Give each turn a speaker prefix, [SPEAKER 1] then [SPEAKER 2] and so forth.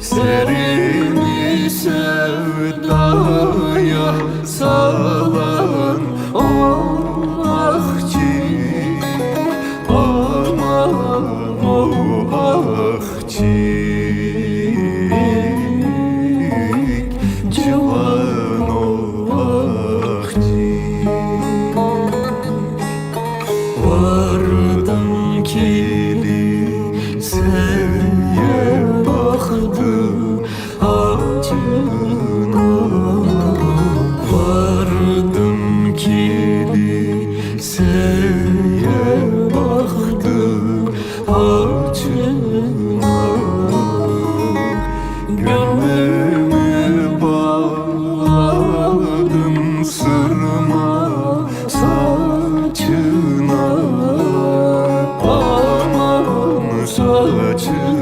[SPEAKER 1] Serimi sevdaya salan o ahçı Aman o ahçı Civan o ahçı Vardım baktı acına Vardım kiliseye baktı acına Gönlümü bağladım sırma saçına Aman saçına.